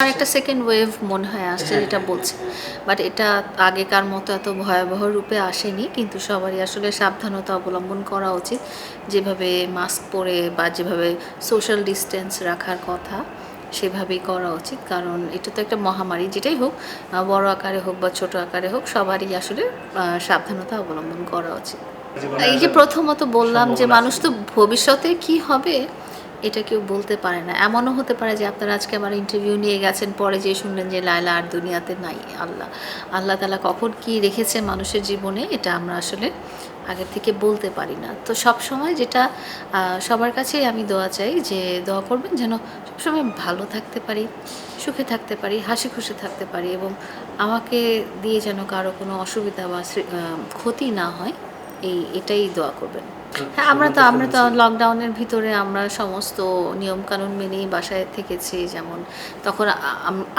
একটা second wave মনে হয় আসছে যেটা বলছে। বাট এটা আগেকার মতো এত ভয়াবহ রূপে আসেনি কিন্তু সবারই আসলে সাবধানতা অবলম্বন করা উচিত। যেভাবে মাস্ক পরে বা যেভাবে সোশ্যাল ডিস্টেন্স রাখার কথা সেভাবেই করা উচিত। কারণ এটা তো একটা মহামারী যেটাই হোক বড় আকারে হোক বা ছোট আকারে হোক সবারই আসলে সাবধানতা অবলম্বন করা উচিত। এই যে প্রথমত বললাম যে মানুষ তো ভবিষ্যতে কি হবে এটা কেউ বলতে পারে না। এমনও হতে পারে যে আপনারা আজকে আমার ইন্টারভিউ নিয়ে গেছেন, পরে যে শুনলেন যে লায়লা আর দুনিয়াতে নাই। আল্লাহ আল্লাহ তালা কখন কি রেখেছে মানুষের জীবনে, এটা আমরা আসলে আগে থেকে বলতে পারি না। তো সব সময় যেটা সবার কাছেই আমি দোয়া চাই যে দোয়া করবেন যেন সবসময় ভালো থাকতে পারি, সুখে থাকতে পারি, হাসি খুশি থাকতে পারি এবং আমাকে দিয়ে যেন কারও কোনো অসুবিধা বা ক্ষতি না হয়। এই এটাই দোয়া করবেন। হ্যাঁ আমরা তো আমরা তো লকডাউনের ভিতরে আমরা সমস্ত নিয়মকানুন মেনেই বাসায় থেকেছি যেমন তখন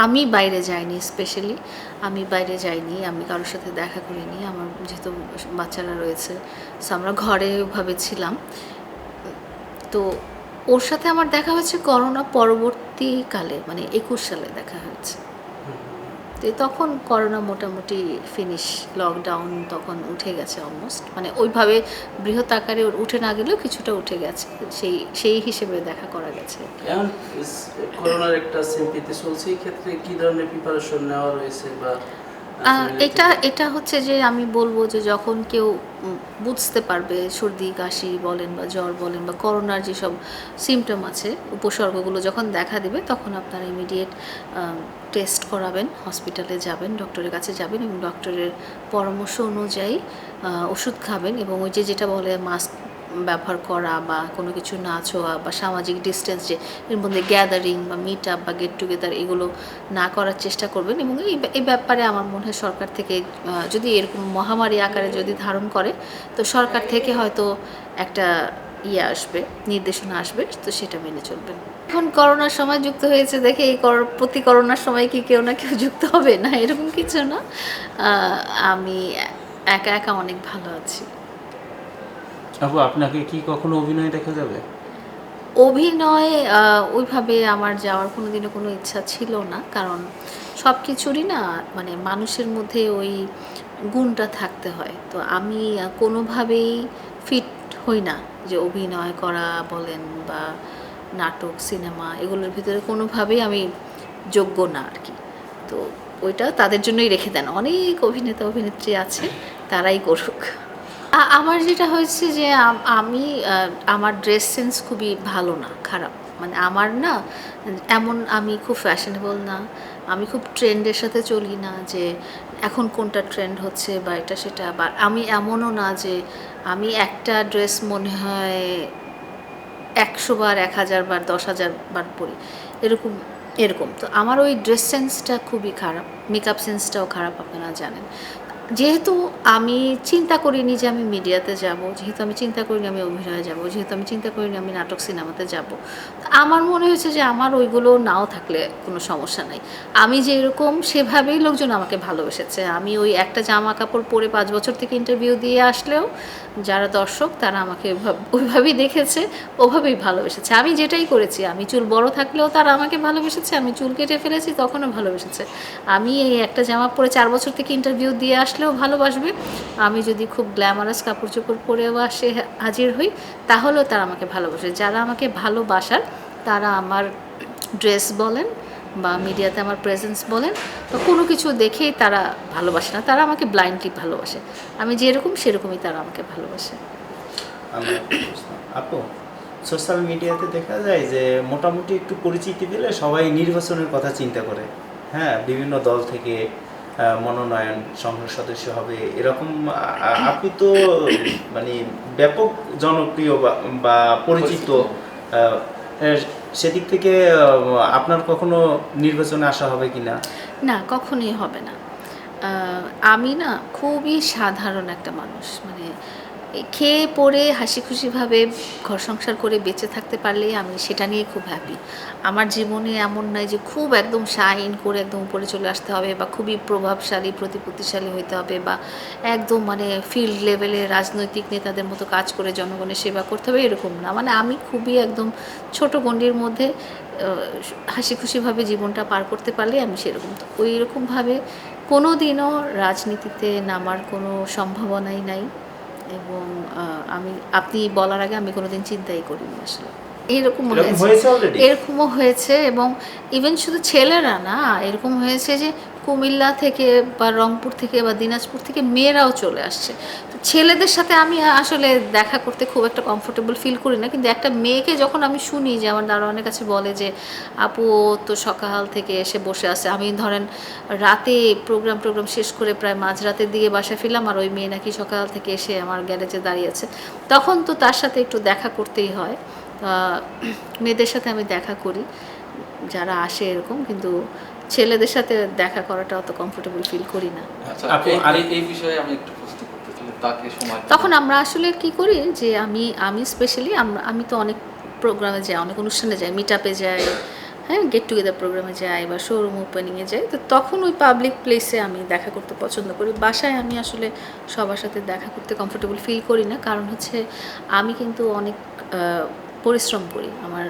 আমি বাইরে যাইনি স্পেশালি আমি বাইরে যাইনি আমি কারোর সাথে দেখা করিনি আমার যেহেতু বাচ্চারা রয়েছে সো আমরা ঘরে ওভাবে ছিলাম। তো ওর সাথে আমার দেখা হয়েছে করোনা পরবর্তীকালে মানে একুশ সালে দেখা হয়েছে। তো তখন করোনা মোটামুটি ফিনিশ লকডাউন তখন উঠে গেছে অলমোস্ট মানে ওইভাবে বৃহৎ আকারে উঠে না গেলেও কিছুটা উঠে গেছে। সেই সেই হিসেবে দেখা করা গেছে। এখন করোনার একটা সিম্পিতে চলছে, এই ক্ষেত্রে কি ধরনের প্রিপারেশন নেওয়া রয়েছে বা এটা এটা হচ্ছে যে আমি বলব যে যখন কেউ বুঝতে পারবে, সর্দি, কাশি বলেন বা জ্বর বলেন বা করোনার যেসব সিমটম আছে, উপসর্গগুলো যখন দেখা দেবে, তখন আপনারা ইমিডিয়েট টেস্ট করাবেন হসপিটালে যাবেন ডক্টরের কাছে যাবেন এবং ডক্টরের পরামর্শ অনুযায়ী ওষুধ খাবেন এবং ওই যে যেটা বলে মাস্ক ব্যবহার করা বা কোনো কিছু না ছোঁয়া বা সামাজিক ডিস্টেন্স যে, এর মধ্যে গ্যাদারিং বা মিট আপ বা গেট টুগেদার এগুলো না করার চেষ্টা করবেন এবং এই ব্যাপারে আমার মনে হয় সরকার থেকে যদি এরকম মহামারী আকারে যদি ধারণ করে, তো সরকার থেকে হয়তো একটা ইয়ে আসবে, নির্দেশনা আসবে, তো সেটা মেনে চলবেন। এখন করোনার সময় যুক্ত হয়েছে দেখে এই প্রতি করোনার সময় কি কেউ না কেউ যুক্ত হবে? না, এরকম কিছু না। আমি একা একা অনেক ভালো আছি। আপু আপনাকে কি কখনো অভিনয় দেখা যাবে? অভিনয় ওইভাবে আমার যাওয়ার কোনোদিনও কোনো ইচ্ছা ছিল না। কারণ সব কিছুরই না মানে মানুষের মধ্যে ওই গুণটা থাকতে হয়। তো আমি কোনোভাবেই ফিট হই না যে অভিনয় করা বলেন বা নাটক, সিনেমা এগুলোর ভিতরে কোনোভাবেই আমি যোগ্য না আর কি। তো ওইটা তাদের জন্যই রেখে দেন। অনেক অভিনেতা, অভিনেত্রী আছে, তারাই করুক। আমার যেটা হয়েছে যে আমি আমার ড্রেস সেন্স খুবই ভালো না, খারাপ। মানে আমার না, এমন আমি খুব ফ্যাশনেবল না। আমি খুব ট্রেন্ডের সাথে চলি না যে এখন কোনটা ট্রেন্ড হচ্ছে বা এটা সেটা। বা আমি এমনও না যে আমি একটা ড্রেস মনে হয় একশো বার, এক হাজার বার, দশ হাজার বার পরি। এরকম এরকম। তো আমার ওই ড্রেস সেন্সটা খুবই খারাপ। মেকআপ সেন্সটাও খারাপ, আপনারা জানেন। যেহেতু আমি চিন্তা করিনি যে আমি মিডিয়াতে যাব, যেহেতু আমি চিন্তা করিনি আমি অভিনয়ে যাব, যেহেতু আমি চিন্তা করিনি আমি নাটক সিনেমাতে যাব আমার মনে হয়েছে যে আমার ওইগুলো নাও থাকলে কোনো সমস্যা নাই। আমি যে এরকম সেভাবেই লোকজন আমাকে ভালোবেসেছে। আমি ওই একটা জামা কাপড় পরে পাঁচ বছর থেকে ইন্টারভিউ দিয়ে আসলেও যারা দর্শক তারা আমাকে ওইভাবেই দেখেছে, ওভাবেই ভালোবেসেছে। আমি যেটাই করেছি, আমি চুল বড় থাকলেও তারা আমাকে ভালোবেসেছে, আমি চুল কেটে ফেলেছি তখনও ভালোবেসেছে। আমি এই একটা জামা পরে চার বছর থেকে ইন্টারভিউ দিয়ে আসলেও ভালোবাসবে। আমি যদি খুব গ্ল্যামারাস কাপড় চোপড় পরেও আসে, হাজির হই, তাহলেও তারা আমাকে ভালোবাসে। যারা আমাকে ভালোবাসার, তারা আমার ড্রেস বলেন বা মিডিয়াতে আমার প্রেজেন্স বলেন বা কোনো কিছু দেখেই তারা ভালোবাসে না, তারা আমাকে ব্লাইন্ডলি ভালোবাসে। আমি যেরকম, সেরকমই তারা আমাকে ভালোবাসে। আপু সোশ্যাল মিডিয়াতে দেখা যায় যে, মোটামুটি একটু পরিচিতি দিলে সবাই নির্বাচনের কথা চিন্তা করে। হ্যাঁ বিভিন্ন দল থেকে মনোনয়ন সংসদ সদস্য হবে এরকম আপনি তো মানে ব্যাপক জনপ্রিয় বা- বা পরিচিত সেদিক থেকে আপনার কখনো নির্বাচনে আসা হবে কি না? না কখনোই হবে না। আমি না খুবই সাধারণ একটা মানুষ মানে খেয়ে পরে হাসি খুশিভাবে ঘর সংসার করে বেঁচে থাকতে পারলেই আমি সেটা নিয়ে খুব হ্যাপি আমার জীবনে এমন নয় যে খুব একদম শাইন করে একদম উপরে চলে আসতে হবে বা খুবই প্রভাবশালী, প্রতিপত্তিশালী হতে হবে বা একদম মানে ফিল্ড লেভেলে রাজনৈতিক নেতাদের মতো কাজ করে জনগণের সেবা করতে হবে এরকম না। মানে আমি খুবই একদম ছোট গণ্ডির মধ্যে হাসি খুশিভাবে জীবনটা পার করতে পারলে আমি সেরকম। তো ওই রকমভাবে কোনো দিনও রাজনীতিতে নামার কোনো সম্ভাবনাই নাই। এবং আহ, আমি আপনি বলার আগে আমি কোনোদিন চিন্তাই করিনি আসলে। এরকম হয়েছে? এরকমও হয়েছে এবং ইভেন শুধু ছেলেরা না এরকম হয়েছে যে কুমিল্লা থেকে বা রংপুর থেকে বা দিনাজপুর থেকে মেয়েরাও চলে আসছে। ছেলেদের সাথে আমি আসলে দেখা করতে খুব একটা কমফোর্টেবল ফিল করি না। কিন্তু একটা মেয়েকে যখন আমি শুনি যে আমার দারোয়ানের কাছে বলে যে আপু ও তো সকাল থেকে এসে বসে আছে। আমি ধরেন রাতে প্রোগ্রাম টোগ্রাম শেষ করে প্রায় মাঝরাতের দিকে বাসা ফিরলাম আর ওই মেয়ে নাকি সকাল থেকে এসে আমার গ্যারেজে দাঁড়িয়ে আছে। তখন তো তার সাথে একটু দেখা করতেই হয়। মেয়েদের সাথে আমি দেখা করি। যারা আসে এরকম কিন্তু ছেলেদের সাথে দেখা করাটা অত কমফোর্টেবল ফিল করি না। আচ্ছা আপু, এই- আর- এই- এই বিষয়ে আমি একটু তাকে সময় তখন আমরা আসলে কি করি যে আমি আমি স্পেশালি আমি তো অনেক প্রোগ্রামে যাই, অনেক অনুষ্ঠানে যাই মিট আপে যাই হ্যাঁ গেট টুগেদার প্রোগ্রামে যাই বা শোরুম ওপেনিংয়ে যাই, তো তখন ওই পাবলিক প্লেসে আমি দেখা করতে পছন্দ করি। বাসায় আমি আসলে সবার সাথে দেখা করতে কমফোর্টেবল ফিল করি না, কারণ হচ্ছে আমি কিন্তু অনেক পরিশ্রম করি। আমার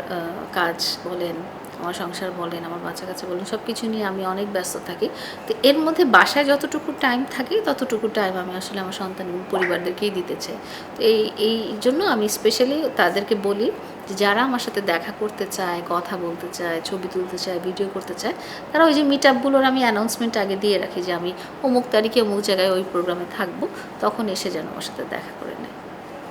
কাজ বলেন আমার সংসার বলেন, আমার বাচ্চা কাচ্চা বলেন সব কিছু নিয়ে আমি অনেক ব্যস্ত থাকি। তো এর মধ্যে বাসায় যতটুকু টাইম থাকে, ততটুকু টাইম আমি আসলে আমার সন্তান এবং পরিবারদেরকেই দিতে চাই। তো এই এই জন্য আমি স্পেশালি তাদেরকে বলি যে যারা আমার সাথে দেখা করতে চায়, কথা বলতে চায়, ছবি তুলতে চায় ভিডিও করতে চায়, তারা ওই যে মিট আপগুলোর আমি অ্যানাউন্সমেন্ট আগে দিয়ে রাখি যে আমি অমুক তারিখে অমুক জায়গায় ওই প্রোগ্রামে থাকব, তখন এসে যেন আমার সাথে দেখা করে নেয়।